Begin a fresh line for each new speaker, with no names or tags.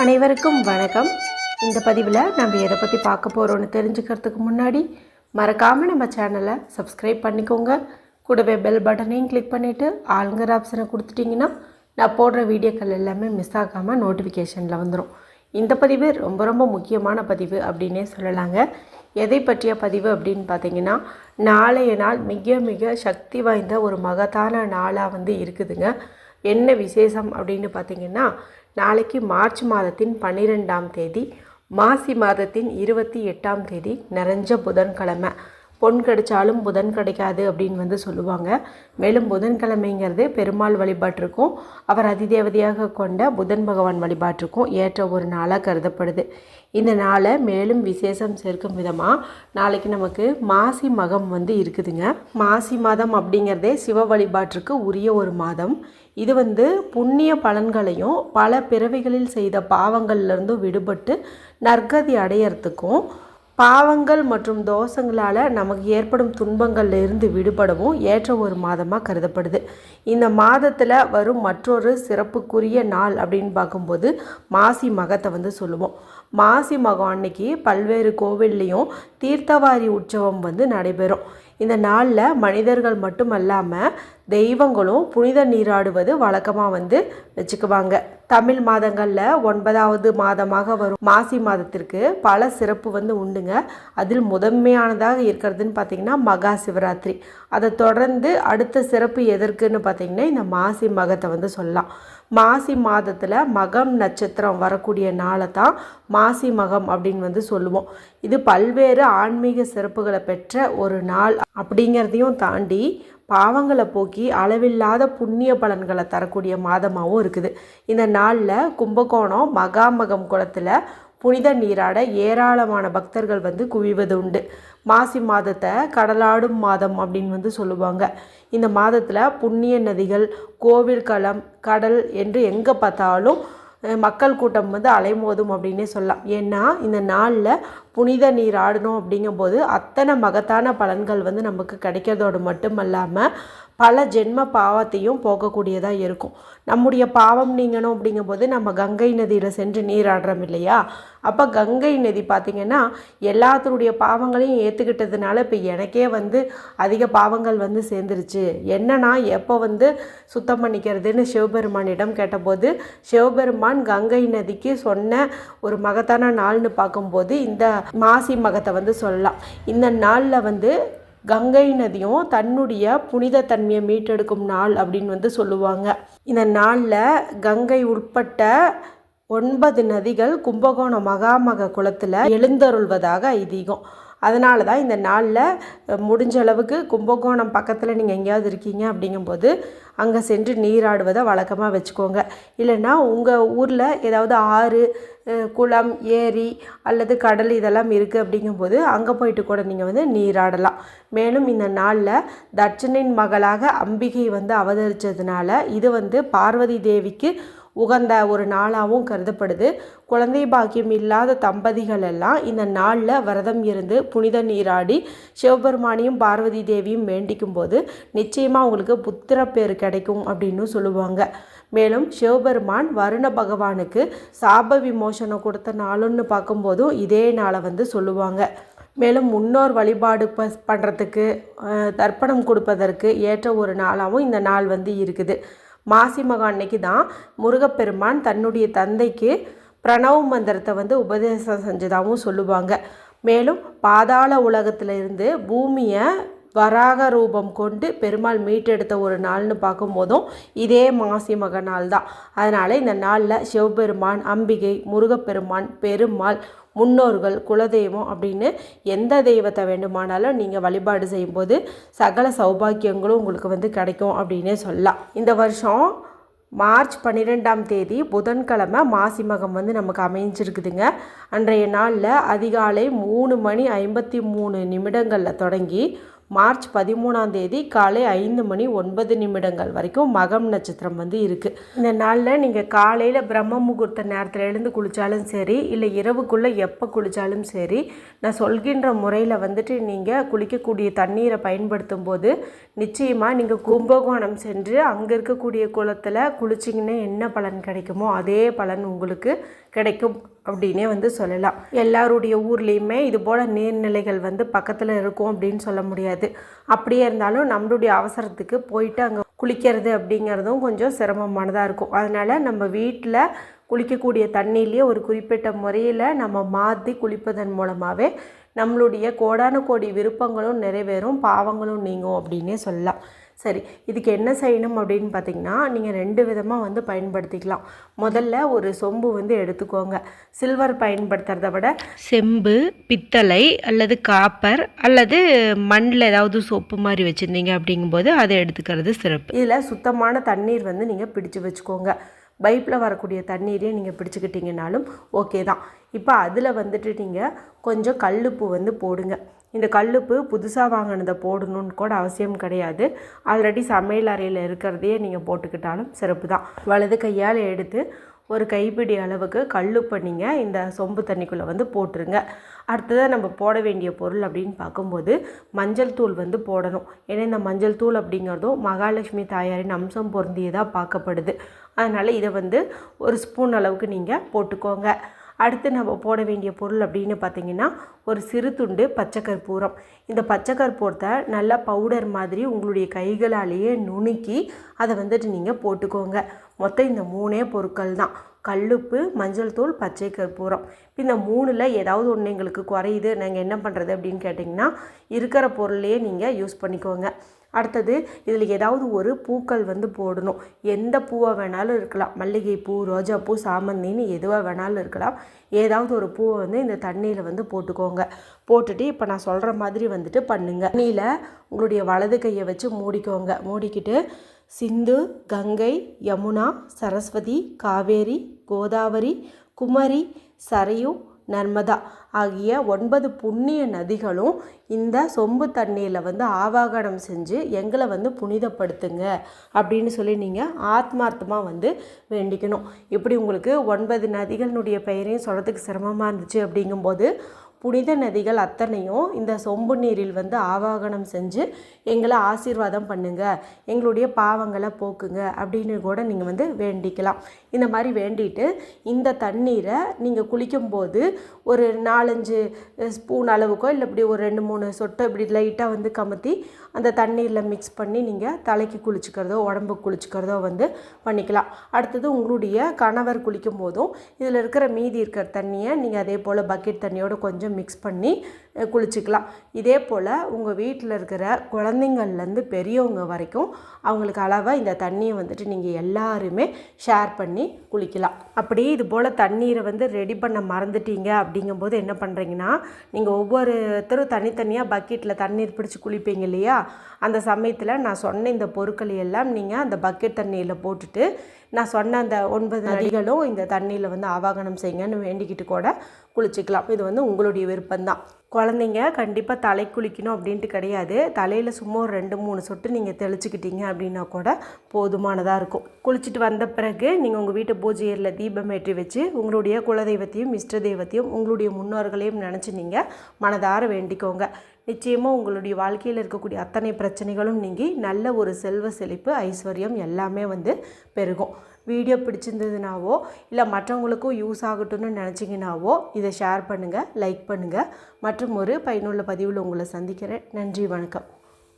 அனைவருக்கும் வணக்கம். இந்த பதிவில் நம்ம எதை பற்றி பார்க்க போகிறோன்னு தெரிஞ்சுக்கிறதுக்கு முன்னாடி மறக்காமல் நம்ம சேனலை சப்ஸ்கிரைப் பண்ணிக்கோங்க. கூடவே பெல் பட்டனையும் கிளிக் பண்ணிவிட்டு ஆளுங்கிற ஆப்ஷனை கொடுத்துட்டிங்கன்னா நான் போடுற வீடியோக்கள் எல்லாமே மிஸ் ஆகாமல் நோட்டிஃபிகேஷனில் வந்துடும் இந்த பதிவு ரொம்ப ரொம்ப முக்கியமான பதிவு அப்படின்னே சொல்லலாங்க. எதை பற்றிய பதிவு அப்படின்னு பார்த்தீங்கன்னா நாளைய நாள் மிக மிக சக்தி வாய்ந்த ஒரு மகத்தான நாளாக வந்து இருக்குதுங்க. என்ன விசேஷம் அப்படின்னு பார்த்தீங்கன்னா நாளைக்கு மார்ச் மாதத்தின் பன்னிரெண்டாம் தேதி மாசி மாதத்தின் இருபத்தி எட்டாம் தேதி நிறைஞ்ச புதன்கிழமை. பொன் கிடைச்சாலும் புதன் கிடைக்காது அப்படின்னு வந்து சொல்லுவாங்க. மேலும் புதன்கிழமைங்கிறது பெருமாள் வழிபாட்டிற்கும் அவர் அதிதேவதையாக கொண்ட புதன் பகவான் வழிபாட்டிற்கும் ஏற்ற ஒரு நாளாக கருதப்படுது. இந்த நாளை மேலும் விசேஷம் சேர்க்கும் விதமாக நாளைக்கு நமக்கு மாசி மகம் வந்து இருக்குதுங்க. மாசி மாதம் அப்படிங்கிறதே சிவ வழிபாட்டிற்கு உரிய ஒரு மாதம். இது வந்து புண்ணிய பலன்களையும் பல பிறவிகளில் செய்த பாவங்கள்லேருந்தும் விடுபட்டு நற்கதி அடையறதுக்கும் பாவங்கள் மற்றும் தோஷங்களால் நமக்கு ஏற்படும் துன்பங்கள்ல இருந்து விடுபடவும் ஏற்ற ஒரு மாதமாக கருதப்படுது. இந்த மாதத்தில் வரும் மற்றொரு சிறப்புக்குரிய நாள் அப்படின்னு பார்க்கும்போது மாசி மகத்தை வந்து சொல்லுவோம். மாசி மகம் அன்னைக்கு பல்வேறு கோவில்லையும் தீர்த்தவாரி உற்சவம் வந்து நடைபெறும். இந்த நாளில் மனிதர்கள் மட்டுமல்லாமல் தெய்வங்களும் புனித நீராடுவது வழக்கமாக வந்து வச்சுக்குவாங்க. தமிழ் மாதங்களில் ஒன்பதாவது மாதமாக வரும். மாசி மாதத்திற்கு பல சிறப்பு வந்து உண்டுங்க. அதில் முதன்மையானதாக இருக்கிறதுன்னு பார்த்திங்கன்னா மகா சிவராத்திரி. அதை தொடர்ந்து அடுத்த சிறப்பு எதற்குன்னு பார்த்திங்கன்னா இந்த மாசி மகத்தை வந்து சொல்லலாம். மாசி மாதத்தில் மகம் நட்சத்திரம் வரக்கூடிய நாளை தான் மாசி மகம் அப்படின்னு வந்து சொல்லுவோம். இது பல்வேறு ஆன்மீக சிறப்புகளை பெற்ற ஒரு நாள் அப்படிங்கிறதையும் தாண்டி பாவங்களை போக்கி அளவில்லாத புண்ணிய பலன்களை தரக்கூடிய மாதமாகவும் இருக்குது. இந்த நாளில் கும்பகோணம் மகாமகம் குளத்தில் புனித நீராட ஏராளமான பக்தர்கள் வந்து குவிவது உண்டு. மாசி மாதத்தை கடலாடும் மாதம் அப்படின்னு வந்து சொல்லுவாங்க. இந்த மாதத்தில் புண்ணிய நதிகள் கோவில் களம் கடல் என்று எங்கே பார்த்தாலும் மக்கள் கூட்டம் வந்து அலைமோதும் அப்படின்னே சொல்லலாம். ஏன்னா இந்த நாளில் புனித நீர் ஆடணும் அப்படிங்கும்போது அத்தனை மகத்தான பலன்கள் வந்து நமக்கு கிடைக்கிறதோடு மட்டுமல்லாமல் பல ஜென்ம பாவத்தையும் போகக்கூடியதாக இருக்கும். நம்முடைய பாவம் நீங்கணும் அப்படிங்கும்போது நம்ம கங்கை நதியில் சென்று நீராடுறோம் இல்லையா அப்போ கங்கை நதி பார்த்திங்கன்னா எல்லாத்தருடைய பாவங்களையும் ஏற்றுக்கிட்டதுனால இப்போ எனக்கே வந்து அதிக பாவங்கள் வந்து சேர்ந்துருச்சு. என்னன்னா எப்போ வந்து சுத்தம் பண்ணிக்கிறதுன்னு சிவபெருமானிடம் கேட்டபோது சிவபெருமான் கங்கை நதிக்கு சொன்ன ஒரு மகத்தான நாள்னு பார்க்கும்போது இந்த மாசி மகத்தை வந்து சொல்லலாம். இந்த நாளில் வந்து கங்கை நதியும் தன்னுடைய புனித தன்மையை மீட்டெடுக்கும் நாள் அப்படின்னு வந்து சொல்லுவாங்க. இந்த நாளில் கங்கை உட்பட்ட ஒன்பது நதிகள் கும்பகோணம் மகாமக குளத்தில் எழுந்தருள்வதாக ஐதீகம். அதனால தான் இந்த நாளில் முடிஞ்ச அளவுக்கு கும்பகோணம் பக்கத்தில் நீங்கள் எங்கேயாவது இருக்கீங்க அப்படிங்கும்போது அங்கே சென்று நீராடுவதை வழக்கமாக வச்சுக்கோங்க. இல்லைன்னா உங்கள் ஊரில் ஏதாவது ஆறு குளம் ஏரி அல்லது கடல் இதெல்லாம் இருக்குது அப்படிங்கும்போது அங்கே போயிட்டு கூட நீங்கள் வந்து நீராடலாம். மேலும் இந்த நாளில் தட்சனின் மகளாக அம்பிகை வந்து அவதரித்ததுனால இது வந்து பார்வதி தேவிக்கு உகந்த ஒரு நாளாகவும் கருதப்படுது. குழந்தை பாக்கியம் இல்லாத தம்பதிகள் எல்லாம் இந்த நாளில் விரதம் இருந்து புனித நீராடி சிவபெருமானையும் பார்வதி தேவியும் வேண்டிக்கும் போது நிச்சயமாக உங்களுக்கு புத்திர பேர் கிடைக்கும் அப்படின்னு சொல்லுவாங்க. மேலும் சிவபெருமான் வருண பகவானுக்கு சாப விமோசனம் கொடுத்த நாளுன்னு பார்க்கும்போதும் இதே நாளை வந்து சொல்லுவாங்க. மேலும் முன்னோர் வழிபாடு ப பண்ணுறதுக்கு தர்ப்பணம் கொடுப்பதற்கு ஏற்ற ஒரு நாளாகவும் இந்த நாள் வந்து இருக்குது. மாசி மகா அன்னைக்கு தான் முருகப்பெருமான் தன்னுடைய தந்தைக்கு பிரணவ மந்திரத்தை வந்து உபதேசம் செஞ்சதாகவும் சொல்லுவாங்க. மேலும் பாதாள உலகத்திலிருந்து பூமியை வராக ரூபம் கொண்டு பெருமாள் மீட்டெடுத்த ஒரு நாள்னு பார்க்கும்போதும் இதே மாசி மக நாள் தான் அதனால் இந்த நாளில் சிவபெருமான் அம்பிகை முருகப்பெருமான் பெருமாள் முன்னோர்கள் குலதெய்வம் அப்படின்னு எந்த தெய்வத்தை வேண்டுமானாலும் நீங்கள் வழிபாடு செய்யும்போது சகல சௌபாக்கியங்களும் உங்களுக்கு வந்து கிடைக்கும் அப்படின்னே சொல்லலாம். இந்த வருஷம் மார்ச் பன்னிரெண்டாம் தேதி புதன்கிழமை மாசி மகம் வந்து நமக்கு அமைஞ்சிருக்குதுங்க. அன்றைய நாளில் அதிகாலை மூணு மணி ஐம்பத்தி மூணு நிமிடங்களில் தொடங்கி மார்ச் பதிமூணாம் தேதி காலை ஐந்து மணி ஒன்பது நிமிடங்கள் வரைக்கும் மகம் நட்சத்திரம் வந்து இருக்குது இந்த நாளில் நீங்கள் காலையில் பிரம்ம முகூர்த்த நேரத்தில் எழுந்து குளித்தாலும் சரி இல்லை இரவுக்குள்ளே எப்போ குளித்தாலும் சரி நான் சொல்கின்ற முறையில் வந்துட்டு நீங்கள் குளிக்கக்கூடிய தண்ணீரை பயன்படுத்தும் போது நிச்சயமாக நீங்கள் கும்பகோணம் சென்று அங்கே இருக்கக்கூடிய குளத்தில் குளிச்சிங்கன்னா என்ன பலன் கிடைக்குமோ அதே பலன் உங்களுக்கு கிடைக்கும் அப்படின்னே வந்து சொல்லலாம். எல்லாருடைய ஊர்லேயுமே இது போல் நீர்நிலைகள் வந்து பக்கத்தில் இருக்கும் அப்படின்னு சொல்ல முடியாது. அப்படியே இருந்தாலும் நம்மளுடைய அவசரத்துக்கு போயிட்டு அங்கே குளிக்கிறது அப்படிங்கிறதும் கொஞ்சம் சிரமமானதாக இருக்கும். அதனால் நம்ம வீட்டில் குளிக்கக்கூடிய தண்ணியிலேயே ஒரு குறிப்பிட்ட முறையில் நம்ம மாற்றி குளிப்பதன் மூலமாகவே நம்மளுடைய கோடான கோடி விருப்பங்களும் நிறைவேறும் பாவங்களும் நீங்கும் அப்படின்னே சொல்லலாம். சரி இதுக்கு என்ன செய்யணும் அப்படின்னு பார்த்தீங்கன்னா நீங்கள் ரெண்டு விதமாக வந்து பயன்படுத்திக்கலாம். முதல்ல ஒரு சொம்பு வந்து எடுத்துக்கோங்க. சில்வர் பயன்படுத்துறத விட செம்பு பித்தளை அல்லது காப்பர் அல்லது மண்ணில் ஏதாவது சோப்பு மாதிரி வச்சுருந்தீங்க அப்படிங்கும்போது அதை எடுத்துக்கிறது சிறப்பு. இதில் சுத்தமான தண்ணீர் வந்து நீங்கள் பிடிச்சு வச்சுக்கோங்க. பைப்பில் வரக்கூடிய தண்ணீரே நீங்கள் பிடிச்சிக்கிட்டிங்கனாலும் ஓகே தான். இப்போ அதில் வந்துட்டு நீங்கள் கொஞ்சம் கல்லுப்பு வந்து போடுங்க. இந்த கல்லுப்பு புதுசாக வாங்கினதை போடணும்னு கூட அவசியம் கிடையாது. ஆல்ரெடி சமையல் அறையில் இருக்கிறதையே நீங்கள் போட்டுக்கிட்டாலும் சிறப்பு தான். வலது கையால் எடுத்து ஒரு கைப்பிடி அளவுக்கு கல்லுப்பை நீங்கள் இந்த சொம்பு தண்ணிக்குள்ளே வந்து போட்டுருங்க. அடுத்ததாக நம்ம போட வேண்டிய பொருள் அப்படின்னு பார்க்கும்போது மஞ்சள் தூள் வந்து போடணும். ஏன்னா இந்த மஞ்சள் தூள் அப்படிங்கிறதும் மகாலட்சுமி தாயாரின் அம்சம் பொருந்தியதாக பார்க்கப்படுது. அதனால் இதை வந்து ஒரு ஸ்பூன் அளவுக்கு நீங்கள் போட்டுக்கோங்க. அடுத்து நம்ம போட வேண்டிய பொருள் அப்படின்னு பார்த்தீங்கன்னா ஒரு சிறு துண்டு பச்சைக்கற்பூரம். இந்த பச்சை கற்பூரத்தை நல்லா பவுடர் மாதிரி உங்களுடைய கைகளாலேயே நுணுக்கி அதை வந்துட்டு நீங்கள் போட்டுக்கோங்க. மொத்தம் இந்த மூணே பொருட்கள் தான். கல்லுப்பு மஞ்சள் தூள் பச்சை கற்பூரம் இப்போ இந்த மூணில் ஏதாவது ஒன்று எங்களுக்கு குறையுது நாங்கள் என்ன பண்ணுறது அப்படின்னு கேட்டிங்கன்னா இருக்கிற பொருளையே நீங்கள் யூஸ் பண்ணிக்கோங்க. அடுத்தது இதில் ஏதாவது ஒரு பூக்கள் வந்து போடணும். எந்த பூவை வேணாலும் இருக்கலாம். மல்லிகைப்பூ ரோஜாப்பூ சாமந்தின்னு எதுவாக வேணாலும் இருக்கலாம். ஏதாவது ஒரு பூவை வந்து இந்த தண்ணியில் வந்து போட்டுக்கோங்க. போட்டுட்டு இப்போ நான் சொல்கிற மாதிரி வந்துட்டு பண்ணுங்கள் தண்ணியில் உங்களுடைய வலது கையை வச்சு மூடிக்கோங்க. மூடிக்கிட்டு சிந்து கங்கை யமுனா சரஸ்வதி காவேரி கோதாவரி குமரி சரையு நர்மதா ஆகிய ஒன்பது புண்ணிய நதிகளும் இந்த சொம்பு தண்ணீரில் வந்து ஆவாகனம் செஞ்சு எங்களை வந்து புனிதப்படுத்துங்க அப்படின்னு சொல்லி நீங்கள் ஆத்மார்த்தமாக வந்து வேண்டிக்கணும். இப்படி உங்களுக்கு ஒன்பது நதிகளினுடைய பெயரையும் சொல்கிறதுக்கு சிரமமாக இருந்துச்சு அப்படிங்கும்போது புனித நதிகள் அத்தனையும் இந்த சொம்பு நீரில் வந்து ஆவாகனம் செஞ்சு எங்களை ஆசீர்வாதம் பண்ணுங்க எங்களுடைய பாவங்களை போக்குங்க அப்படின்னு கூட நீங்கள் வந்து வேண்டிக்கலாம். இந்த மாதிரி வேண்டிட்டு இந்த தண்ணீரை நீங்கள் குளிக்கும்போது ஒரு நாலஞ்சு ஸ்பூன் அளவுக்கோ இல்லை இப்படி ஒரு ரெண்டு மூணு சொட்டை இப்படி லைட்டாக வந்து கமுத்தி அந்த தண்ணீரில் மிக்ஸ் பண்ணி நீங்கள் தலைக்கு குளிச்சுக்கிறதோ உடம்புக்கு குளிச்சுக்கிறதோ வந்து பண்ணிக்கலாம். அடுத்தது உங்களுடைய கணவர் குளிக்கும் போதும் இதில் இருக்கிற மீதி இருக்கிற தண்ணியை நீங்கள் அதே போல் பக்கெட் தண்ணியோடு கொஞ்சம் மிக்ஸ் பண்ணி குளிச்சுக்கலாம். இதே போல் உங்கள் வீட்டில் இருக்கிற குழந்தைங்கள்லேருந்து பெரியவங்க வரைக்கும் அவங்களுக்கு அளவாக இந்த தண்ணியை வந்துட்டு நீங்கள் எல்லாருமே ஷேர் பண்ணி குளிக்கலாம். அப்படி இது போல் தண்ணீரை வந்து ரெடி பண்ண மறந்துட்டீங்க அப்படிங்கும்போது என்ன பண்ணுறீங்கன்னா நீங்கள் ஒவ்வொருத்தரும் தனித்தனியாக பக்கெட்டில் தண்ணீர் பிடிச்சி குளிப்பீங்க இல்லையா? அந்த சமயத்தில் நான் சொன்ன இந்த பொருட்களை எல்லாம் நீங்கள் அந்த பக்கெட் தண்ணியில் போட்டுட்டு நான் சொன்ன அந்த ஒன்பது நதிகளும் இந்த தண்ணியில் வந்து ஆவாகனம் செய்யுங்கன்னு வேண்டிக்கிட்டு கூட குளிச்சுக்கலாம். இது வந்து உங்களுடைய விருப்பம்தான். குழந்தைங்க கண்டிப்பாக தலை குளிக்கணும் அப்படின்ட்டு கிடையாது. தலையில் சும்மா ஒரு ரெண்டு மூணு சொட்டு நீங்கள் தெளிச்சுக்கிட்டீங்க அப்படின்னா கூட போதுமானதாக இருக்கும். குளிச்சுட்டு வந்த பிறகு நீங்கள் உங்கள் வீட்டு பூஜை ஏரியில் தீபம் ஏற்றி வச்சு உங்களுடைய குலதெய்வத்தையும் இஷ்ட தெய்வத்தையும் உங்களுடைய முன்னோர்களையும் நினச்சி நீங்கள் மனதார வேண்டிக்கோங்க. நிச்சயமாக உங்களுடைய வாழ்க்கையில் இருக்கக்கூடிய அத்தனை பிரச்சனைகளும் நீங்கி நல்ல ஒரு செல்வ செழிப்பு ஐஸ்வர்யம் எல்லாமே வந்து பெருகும். வீடியோ பிடிச்சிருந்ததுனாவோ இல்லை மற்றவங்களுக்கும் யூஸ் ஆகட்டும்னு நினச்சிங்கனாவோ இதை ஷேர் பண்ணுங்கள் லைக் பண்ணுங்கள் மற்றும் ஒரு பயனுள்ள பதிவில் உங்களை சந்திக்கிறேன். நன்றி வணக்கம்.